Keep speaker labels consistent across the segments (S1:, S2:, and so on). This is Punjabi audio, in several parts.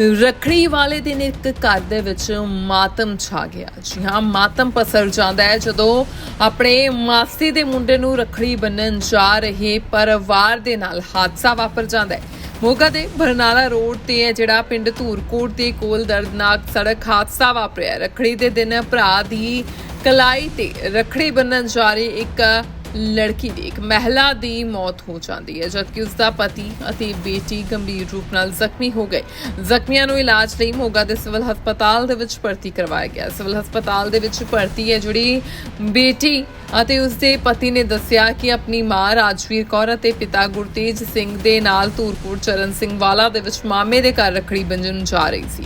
S1: ਰੱਖੜੀ ਵਾਲੇ ਦਿਨ ਇੱਕ ਘਰ ਦੇ ਵਿੱਚ ਮਾਤਮ ਛਾ ਗਿਆ। ਜੀ ਹਾਂ, ਮਾਤਮ ਪਸਰ ਜਾਂਦਾ ਹੈ ਜਦੋਂ ਆਪਣੇ ਮਾਸੀ ਦੇ ਮੁੰਡੇ ਨੂੰ ਰੱਖੜੀ ਬੰਨਣ ਜਾ ਰਹੇ ਪਰਿਵਾਰ ਦੇ ਨਾਲ ਹਾਦਸਾ ਵਾਪਰ ਜਾਂਦਾ ਹੈ। ਮੋਗਾ ਦੇ ਬਰਨਾਲਾ ਰੋਡ ਤੇ ਹੈ ਜਿਹੜਾ ਪਿੰਡ ਧੂਰਕੋਟ ਦੇ ਕੋਲ ਦਰਦਨਾਕ ਸੜਕ ਹਾਦਸਾ ਵਾਪਰਿਆ। ਰੱਖੜੀ ਦੇ ਦਿਨ ਭਰਾ ਦੀ ਕਲਾਈ ਤੇ ਰੱਖੜੀ ਬੰਨਣ ਜਾ ਰਹੀ ਇੱਕ ਲੜਕੀ ਦੀ, ਇੱਕ ਮਹਿਲਾ ਦੀ ਮੌਤ ਹੋ ਜਾਂਦੀ ਹੈ, ਜਦਕਿ ਉਸ ਦਾ ਪਤੀ ਅਤੇ ਬੇਟੀ ਗੰਭੀਰ ਰੂਪ ਨਾਲ ਜ਼ਖਮੀ ਹੋ ਗਏ। ਜ਼ਖਮੀਆਂ ਨੂੰ ਇਲਾਜ ਲਈ ਮੋਗਾ ਦੇ ਸਿਵਲ ਹਸਪਤਾਲ ਦੇ ਵਿੱਚ ਭਰਤੀ ਕਰਵਾਇਆ ਗਿਆ। ਸਿਵਲ ਹਸਪਤਾਲ ਦੇ ਵਿੱਚ ਭਰਤੀ ਹੈ ਜਿਹੜੀ ਬੇਟੀ ਅਤੇ ਉਸ ਦੇ ਪਤੀ ਨੇ ਦੱਸਿਆ ਕਿ ਆਪਣੀ ਮਾਂ ਰਾਜਵੀਰ ਕੌਰ ਅਤੇ ਪਿਤਾ ਗੁਰਤੇਜ ਸਿੰਘ ਦੇ ਨਾਲ ਧੂਰਪੁਰ ਚਰਨ ਸਿੰਘ ਵਾਲਾ ਦੇ ਵਿੱਚ ਮਾਮੇ ਦੇ ਘਰ ਰੱਖੜੀ ਬੰਜਣ ਜਾ ਰਹੀ ਸੀ।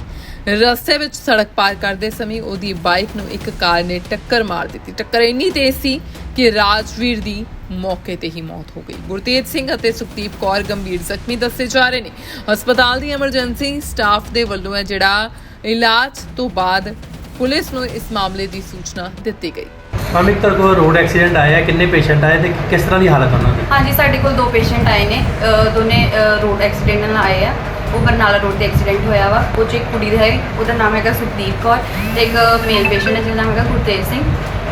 S1: ਰਸਤੇ ਵਿੱਚ ਸੜਕ ਪਾਰ ਕਰਦੇ ਸਮੇਂ ਉਹਦੀ ਬਾਈਕ ਨੂੰ ਇੱਕ ਕਾਰ ਨੇ ਟੱਕਰ ਮਾਰ ਦਿੱਤੀ। ਟੱਕਰ ਇੰਨੀ ਤੇਜ਼ ਸੀ ਕਿ ਰਾਜਵੀਰ ਦੀ ਮੌਕੇ ਤੇ ਹੀ ਮੌਤ ਹੋ ਗਈ। ਗੁਰਤੇਜ ਸਿੰਘ ਅਤੇ ਸੁਖਦੀਪ ਕੌਰ ਗੰਭੀਰ ਜ਼ਖਮੀ ਦੱਸੇ ਜਾ ਰਹੇ ਨੇ। ਹਸਪਤਾਲ ਦੀ ਐਮਰਜੈਂਸੀ ਸਟਾਫ ਦੇ ਵੱਲੋਂ ਹੈ ਜਿਹੜਾ ਇਲਾਜ ਤੋਂ ਬਾਅਦ ਪੁਲਿਸ ਨੂੰ ਇਸ ਮਾਮਲੇ ਦੀ ਸੂਚਨਾ ਦਿੱਤੀ ਗਈ।
S2: ਤੁਹਾਡੇ ਕੋਲ ਰੋਡ ਐਕਸੀਡੈਂਟ ਆਇਆ ਕਿੰਨੇ ਪੇਸ਼ੈਂਟ ਆਏ ਤੇ ਕਿਸ ਤਰ੍ਹਾਂ ਦੀ ਹਾਲਤ ਉਹਨਾਂ ਦੀ?
S3: ਹਾਂਜੀ ਸਾਡੇ ਕੋਲ ਦੋ ਪੇਸ਼ੈਂਟ ਆਏ ਨੇ। ਅ, ਦੋਨੇ ਰੋਡ ਐਕਸੀਡੈਂਟ ਨਾਲ ਆਏ ਆ। ਉਹ ਬਰਨਾਲਾ ਰੋਡ ਤੇ ਐਕਸੀਡੈਂਟ ਹੋਇਆ ਵਾ। ਉਹ 'ਚ ਇੱਕ ਕੁੜੀ ਦਾ ਹੈ ਉਹਦਾ ਨਾਮ ਹੈਗਾ ਸੁਖਦੀਪ ਕੌਰ ਤੇ ਇੱਕ ਮੇਲ ਪੇਸ਼ੈਂਟ ਹੈ ਜਿਹਦਾ ਨਾਮ ਹੈਗਾ ਗੁਰਤੇਜ ਸਿੰਘ।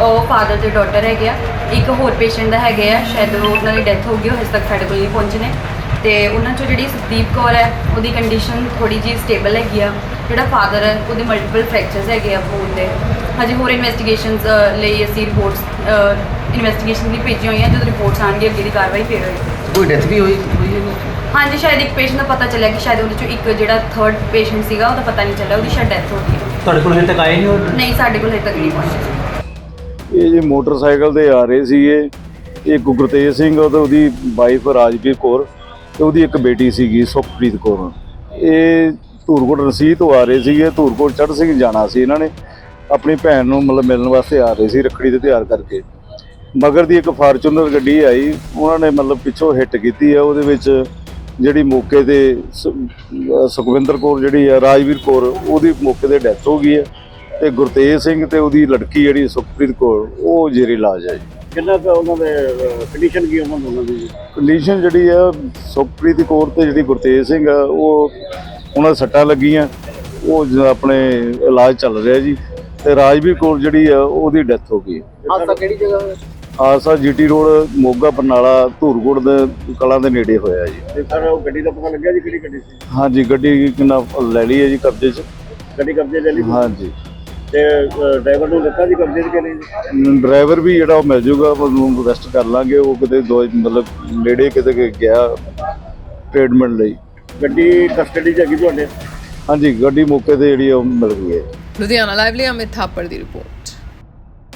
S3: ਉਹ ਫਾਦਰ ਤੇ ਡਾਟਰ ਹੈਗੇ ਆ। ਇੱਕ ਹੋਰ ਪੇਸ਼ੈਂਟ ਦਾ ਹੈਗੇ ਆ ਸ਼ਾਇਦ ਉਹ- ਉਹਨਾਂ ਦੀ ਡੈਥ ਹੋ ਗਈ ਉਹ ਹਜੇ ਤੱਕ ਸਾਡੇ ਕੋਲ ਨਹੀਂ ਪਹੁੰਚੇ ਨੇ। ਤੇ ਉਹਨਾਂ ਚੋਂ ਜਿਹੜੀ ਸੁਖਦੀਪ ਕੌਰ ਹੈ ਉਹਦੀ ਕੰਡੀਸ਼ਨ ਥੋੜੀ ਜਿਹੀ ਸਟੇਬਲ ਹੈਗੀ ਆ। ਜਿਹੜਾ ਫਾਦਰ ਹੈ ਉਹਦੇ ਮਲਟੀਪਲ ਫ੍ਰੈਕਚਰਸ ਹੈਗੇ ਆ ਬੋਨ ਦੇ। ਹਜੇ ਹੋਰ ਇਨਵੈਸਟੀਗੇਸ਼ਨਸ ਲਈ ਅਸੀਂ ਰਿਪੋਰਟਸ ਇਨਵੈਸਟੀਗੇਸ਼ਨ ਲਈ ਭੇਜੀਆਂ ਹੋਈਆਂ ਜਦੋਂ ਰਿਪੋਰਟਸ ਆਉਣਗੇ ਅੱਗੇ ਦੀ ਕਾਰਵਾਈ ਫਿਰ ਹੋਏਗੀ।
S4: ਕੋਈ ਡੈਥ ਵੀ ਹੋਈ ਹੋਈ ਹੈ ਜੀ?
S3: ਹਾਂਜੀ ਸ਼ਾਇਦ ਇੱਕ ਪੇਸ਼ੈਂਟ ਦਾ ਪਤਾ ਚੱਲਿਆ ਕਿ ਸ਼ਾਇਦ ਉਹਦੇ ਚੋਂ ਇੱਕ ਜਿਹੜਾ ਥਰਡ ਪੇਸ਼ੈਂਟ ਸੀਗਾ ਉਹਦਾ ਪਤਾ ਨਹੀਂ ਚੱਲਿਆ ਉਹਦੀ ਸ਼ਾਇਦ ਡੈਥ ਹੋ ਗਈ।
S2: ਤੁਹਾਡੇ ਕੋਲ ਹਜੇ ਤੱਕ ਆਏ ਨਹੀਂ
S3: ਨਹੀਂ ਸਾਡੇ ਕੋਲ ਹਜੇ ਤੱਕ ਨਹੀਂ ਪਹੁੰਚਿਆ
S5: ਇਹ ਜੀ ਮੋਟਰਸਾਈਕਲ ਤੇ ਆ ਰਹੇ ਸੀਗੇ। ਇਹ ਗੁਰਤੇਜ ਸਿੰਘ ਤੇ ਉਹਦੀ ਵਾਈਫ ਰਾਜਵੀਰ ਕੌਰ ਤੇ ਉਹਦੀ ਇੱਕ ਬੇਟੀ ਸੀਗੀ ਸੁਖਪ੍ਰੀਤ ਕੌਰ। ਇਹ ਧੂਰਕੋਟ ਰਸੀਦ ਤੋਂ ਆ ਰਹੇ ਸੀਗੇ, ਧੂਰਕੋਟ ਚੜ੍ਹ ਸਿੰਘ ਜਾਣਾ ਸੀ ਇਹਨਾਂ ਨੇ। ਆਪਣੀ ਭੈਣ ਨੂੰ ਮਤਲਬ ਮਿਲਣ ਵਾਸਤੇ ਆ ਰਹੇ ਸੀ, ਰੱਖੜੀ ਦੇ ਤਿਆਰ ਕਰਕੇ। ਮਗਰ ਦੀ ਇੱਕ ਫਾਰਚੂਨਰ ਗੱਡੀ ਆਈ, ਉਹਨਾਂ ਨੇ ਮਤਲਬ ਪਿੱਛੋਂ ਹਿੱਟ ਕੀਤੀ ਆ, ਉਹਦੇ ਵਿੱਚ ਜਿਹੜੀ ਮੌਕੇ ਤੇ ਸ- ਸੁਖਵਿੰਦਰ ਕੌਰ ਜਿਹੜੀ ਆ, ਰਾਜਵੀਰ ਕੌਰ, ਉਹਦੀ ਮੌਕੇ ਤੇ ਡੈਥ ਹੋ ਗਈ ਹੈ ਤੇ ਗੁਰਤੇਜ ਸਿੰਘ ਤੇ ਉਹਦੀ ਲੜਕੀ ਜਿਹੜੀ ਸੁਖਪ੍ਰੀਤ ਕੌਰ ਉਹ ਜੇਰੇ ਇਲਾਜ ਹੈ ਜੀ।
S6: ਕਿੰਨਾ ਕੁ ਉਹਨਾਂ ਦੇ ਕੰਡੀਸ਼ਨ ਕੀ ਉਹਨਾਂ ਦੋਨਾਂ ਦੀ?
S5: ਕੰਡੀਸ਼ਨ ਜਿਹੜੀ ਆ ਸੁਖਪ੍ਰੀਤ ਕੌਰ ਤੇ ਜਿਹੜੀ ਗੁਰਤੇਜ ਸਿੰਘ ਆ ਉਹ ਉਹਨਾਂ ਦੇ ਸੱਟਾਂ ਲੱਗੀਆਂ ਉਹ ਜ- ਆਪਣੇ ਇਲਾਜ ਚੱਲ ਰਿਹਾ ਜੀ। ਤੇ ਰਾਜਵੀਰ ਕੌਰ ਜਿਹੜੀ ਆ ਉਹਦੀ ਡੈਥ ਹੋ ਗਈ।
S4: ਹਾਦਸਾ ਕਿਹੜੀ ਜਗ੍ਹਾ ਹੋਇਆ?
S5: ਆਸਾ ਜੀਟੀ ਰੋਡ ਮੋਗਾ ਬਰਨਾਲਾ ਧੂਰਗੁੜ ਦੇ ਕਲਾਂ ਦੇ ਨੇੜੇ ਹੋਇਆ ਜੀ।
S6: ਤੇ ਸਰ ਉਹ ਗੱਡੀ ਦਾ ਪਤਾ ਲੱਗਿਆ ਜੀ ਕਿਹੜੀ ਗੱਡੀ ਸੀ?
S5: ਹਾਂਜੀ ਗੱਡੀ ਕਿੰਨਾ ਲੈ ਲਈ ਹੈ ਜੀ ਕਬਜ਼ੇ 'ਚ।
S6: ਗੱਡੀ ਕਬਜ਼ੇ ਲੈ ਲਈ
S5: ਹਾਂਜੀ।
S6: ਤੇ ਡਰਾਈਵਰ ਨੂੰ ਦਿੱਤਾ ਜੀ ਕਬਜ਼ੇ 'ਚ ਕਿ ਨਹੀਂ? ਜੀ?
S5: ਡਰਾਈਵਰ ਵੀ ਜਿਹੜਾ ਉਹ ਮਿਲ ਜੂਗਾ ਉਹਨੂੰ ਅਰੈਸਟ ਕਰ ਲਾਂਗੇ। ਉਹ ਕਿਤੇ ਦੋ ਮਤਲਬ ਨੇੜੇ ਕਿਤੇ ਕਿ ਗਿਆ ਟ੍ਰੀਟਮੈਂਟ ਲਈ।
S6: ਗੱਡੀ ਕਸਟਡੀ 'ਚ ਹੈਗੀ ਤੁਹਾਡੇ?
S5: ਹਾਂਜੀ ਗੱਡੀ ਮੌਕੇ ਤੇ ਜਿਹੜੀ ਆ ਉਹ ਮਿਲ ਗਈ ਹੈ।
S1: ਲੁਧਿਆਣਾ ਲਾਈਵ ਲਈ ਅਮਿਤ ਥਾਪੜ ਦੀ ਰਿਪੋਰਟ।